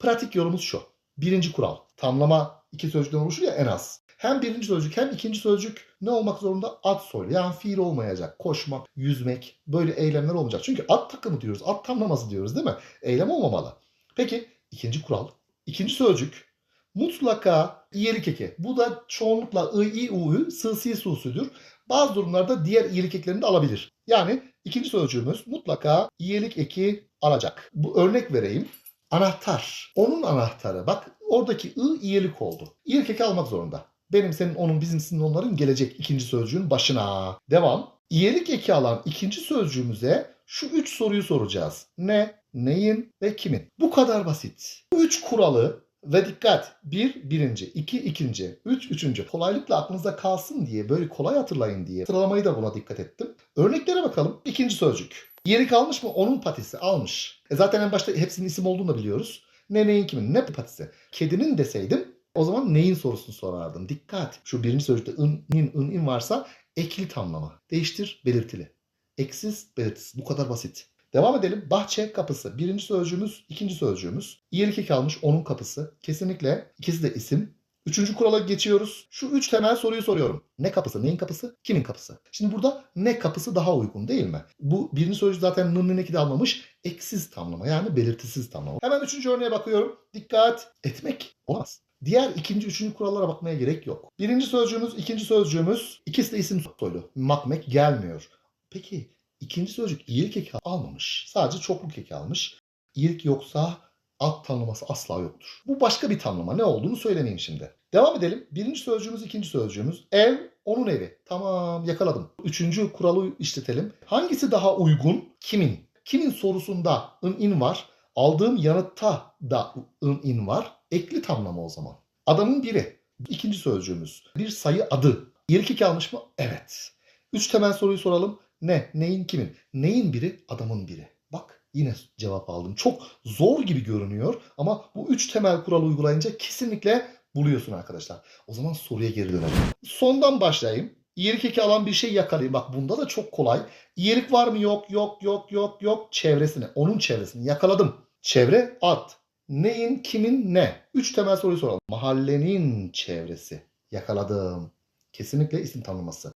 Pratik yolumuz şu. Birinci kural. Tamlama iki sözcükten oluşur ya en az. Hem birinci sözcük hem ikinci sözcük ne olmak zorunda? Ad soylu. Yani fiil olmayacak. Koşmak, yüzmek böyle eylemler olmayacak. Çünkü ad takımı diyoruz. Ad tamlaması diyoruz değil mi? Eylem olmamalı. Peki ikinci kural. İkinci sözcük mutlaka iyelik eki. Bu da çoğunlukla i, i, u, ü, sı, si, su, südür. Bazı durumlarda diğer iyelik eklerini de alabilir. Yani ikinci sözcüğümüz mutlaka iyelik eki alacak. Bu örnek vereyim. Anahtar. Onun anahtarı. Bak oradaki ı iyelik oldu. İyelik eki almak zorunda. Benim, senin, onun, bizim, sizin, onların gelecek ikinci sözcüğün başına. Devam. İyelik eki alan ikinci sözcüğümüze şu üç soruyu soracağız. Ne, neyin ve kimin? Bu kadar basit. Bu üç kuralı ve dikkat. Bir, birinci. iki ikinci. Üç, üçüncü. Kolaylıkla aklınızda kalsın diye, böyle kolay hatırlayın diye sıralamayı da buna dikkat ettim. Örneklere bakalım. İkinci sözcük. Yerik almış mı? Onun patisi. Almış. E zaten en başta hepsinin isim olduğunu da biliyoruz. Ne neyin kimin? Ne patisi? Kedinin deseydim o zaman neyin sorusunu sorardım. Dikkat. Şu birinci sözcükte ın, nin, ın, in varsa ekli tamlama. Değiştir belirtili. Eksiz belirtisiz. Bu kadar basit. Devam edelim. Bahçe kapısı. Birinci sözcüğümüz, ikinci sözcüğümüz. İyelik eki almış onun kapısı. Kesinlikle ikisi de isim. Üçüncü kurala geçiyoruz. Şu üç temel soruyu soruyorum. Ne kapısı, neyin kapısı, kimin kapısı? Şimdi burada ne kapısı daha uygun değil mi? Bu birinci sözcük zaten nın eki de almamış. Eksiz tamlama yani belirtisiz tamlama. Hemen üçüncü örneğe bakıyorum. Dikkat etmek olamaz. Diğer ikinci, üçüncü kurallara bakmaya gerek yok. Birinci sözcüğümüz, ikinci sözcüğümüz ikisi de isim soylu. Makmek gelmiyor. Peki ikinci sözcük iyilik eki almamış. Sadece çokluk eki almış. İyilik yoksa alt tanımlaması asla yoktur. Bu başka bir tanımlama. Ne olduğunu söylemeyeyim şimdi. Devam edelim. Birinci sözcüğümüz, ikinci sözcüğümüz. Ev, onun evi. Tamam yakaladım. Üçüncü kuralı işletelim. Hangisi daha uygun? Kimin? Kimin sorusunda ın in var. Aldığım yanıtta da ın in var. Ekli tamlama o zaman. Adamın biri. İkinci sözcüğümüz. Bir sayı adı. İyilik eki almış mı? Evet. Üç temel soruyu soralım. Ne? Neyin kimin? Neyin biri? Adamın biri. Bak yine cevap aldım. Çok zor gibi görünüyor ama bu üç temel kuralı uygulayınca kesinlikle buluyorsun arkadaşlar. O zaman soruya geri dönelim. Sondan başlayayım. İyilik eki alan bir şey yakalayayım. Bak bunda da çok kolay. İyilik var mı? Yok, yok, yok, yok, yok. Çevresini, onun çevresini yakaladım. Çevre ad. Neyin, kimin, ne? Üç temel soruyu soralım. Mahallenin çevresi. Yakaladım. Kesinlikle isim tanımlaması.